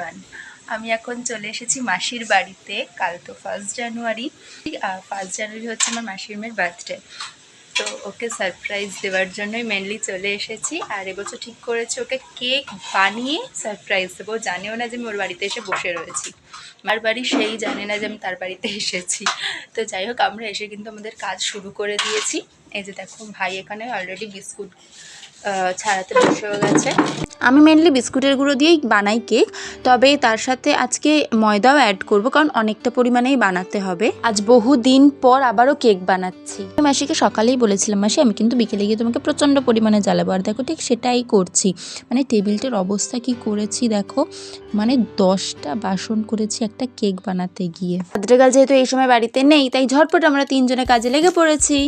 Everyone আমি এখন চলে এসেছি মাসির বাড়িতে, কাল তো ফার্স্ট জানুয়ারি ফার্স্ট জানুয়ারি হচ্ছে আমার মাসির মেয়ের বার্থডে তো ওকে সারপ্রাইজ দেওয়ার জন্যই মেনলি চলে এসেছি। আর এবছর ঠিক করেছি ওকে কেক বানিয়ে সারপ্রাইজ দেবো। জানেও না যে আমি ওর বাড়িতে এসে বসে রয়েছি। আমার বাড়ি সেই জানে না যে আমি তার বাড়িতে এসেছি। তো যাই হোক, আমরা এসে কিন্তু আমাদের কাজ শুরু করে দিয়েছি। এই যে দেখো, ভাই এখানে অলরেডি বিস্কুট ছাড়াতে বসেও গেছে। আমি মেনলি বিস্কুটের গুঁড়ো দিয়েই বানাই কেক, তবে তার সাথে আজকে ময়দাও অ্যাড করব, কারণ অনেকটা পরিমাণেই বানাতে হবে। আজ বহু দিন পর আবারও কেক বানাচ্ছি। মাসিকে সকালেই বলেছিলাম, মাসি, আমি কিন্তু বিকেলে গিয়ে তোমাকে প্রচণ্ড পরিমাণে জ্বালাবো। আর দেখো, ঠিক সেটাই করছি। মানে টেবিলটার অবস্থা কি করেছি দেখো মানে দশটা বাসন করেছি একটা কেক বানাতে গিয়ে। আদ্রেগাল যেহেতু এই সময় বাড়িতে নেই, তাই ঝটপট আমরা তিনজনে কাজে লেগে পড়েছি।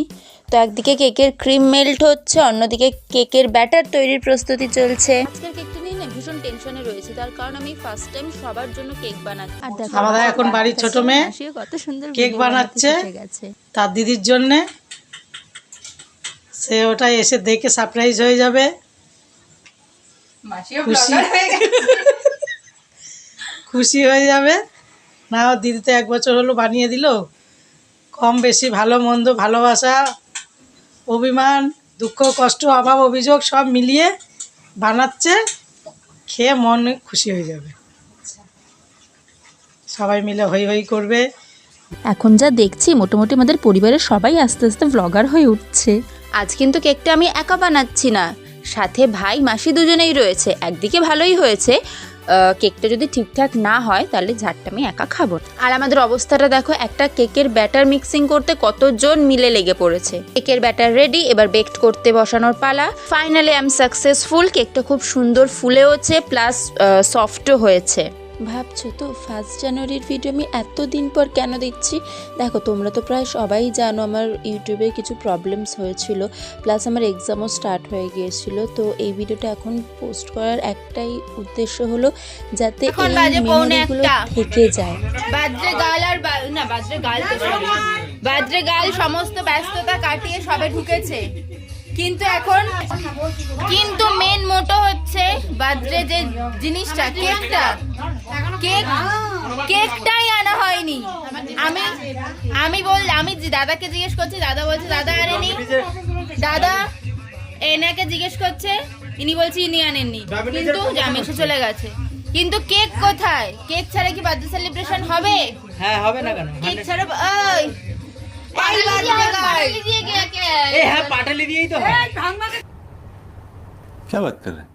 তো একদিকে কেকের ক্রিম মেল্ট হচ্ছে অন্যদিকে কেকের ব্যাটার তৈরির প্রস্তুতি চলছে। আজকের কেকটা নিয়ে না ভীষণ টেনশনে রয়েছে তার কারণ আমি ফার্স্ট টাইম সবার জন্য কেক বানাচ্ছি। আর দেখো আমাদের এখন বাড়ির ছোট মেয়ে কত সুন্দর কেক বানাচ্ছে। গেছে। তার দিদির জন্যে। সে ওটা এসে দেখে সারপ্রাইজ হয়ে যাবে। খুশি। হয়ে খুশি হয়ে যাবে। না ওর দিদি তো এক বছর হলো বানিয়ে দিল। কম বেশি ভালো মন্দ ভালোবাসা। অভিমান দুঃখ কষ্ট অভাব অভিযোগ সব মিলিয়ে বানাচ্ছে খেয়ে মন খুশি হয়ে যাবে। সবাই মিলে হই হই করবে। এখন যা দেখছি মোটামুটি আমাদের পরিবারের সবাই আস্তে আস্তে ব্লগার হয়ে উঠছে। আজ কিন্তু কেকটা আমি একা বানাচ্ছি না। সাথে ভাই মাসি দুজনেই রয়েছে। একদিকে ভালোই হয়েছে কেকটা যদি ঠিকঠাক না হয়, তাহলে ঝাড়টা আমি একা খাব আর আমাদের অবস্থাটা দেখো, একটা কেকের ব্যাটার মিক্সিং করতে কতজন মিলে লেগে পড়েছে। কেকের ব্যাটার রেডি এবার বেকড করতে বসানোর পালা। ফাইনালি আই এম সাকসেসফুল কেকটা খুব সুন্দর ফুলেওছে প্লাস সফটও হয়েছে। ভাবছ তো? ফার্স্ট জানুয়ারির ভিডিও আমি এত দিন পর কেন দিচ্ছি দেখো তোমরা তো প্রায় সবাই জানো আমার ইউটিউবে কিছু প্রবলেমস হয়েছিল প্লাস আমার এক্সামও স্টার্ট হয়ে গিয়েছিল তো এই ভিডিওটা এখন পোস্ট করার একটাই উদ্দেশ্য হলো যাতে এই মেমোরিগুলো থেকে যায়। বাজরে গাল আর না বাজরে গাল তো sorry। বাদ্রে গাল সমস্ত ব্যস্ততা কাটিয়ে সবে ঢুকেছে। কিন্তু এখন কিন্তু মেন মোটো হচ্ছে বাদ্রে যে জিনিসটা কেকটা। কেক কেকটাই আনা হয়নি। আমি আমি বল আমি দাদাকে জিজ্ঞেস করছি দাদা বলছে দাদা আনেনি। দাদা এনাকে জিজ্ঞেস করছে ইনি বলছে ইনি আনেননি। কিন্তু জামে এসে চলে গেছে। কিন্তু কেক কোথায়? কেক ছাড়া কি বার্থডে সেলিব্রেশন হবে? হ্যাঁ হবে না কেন? কেক ছাড়া ওই क्या बात कर रहे हैं?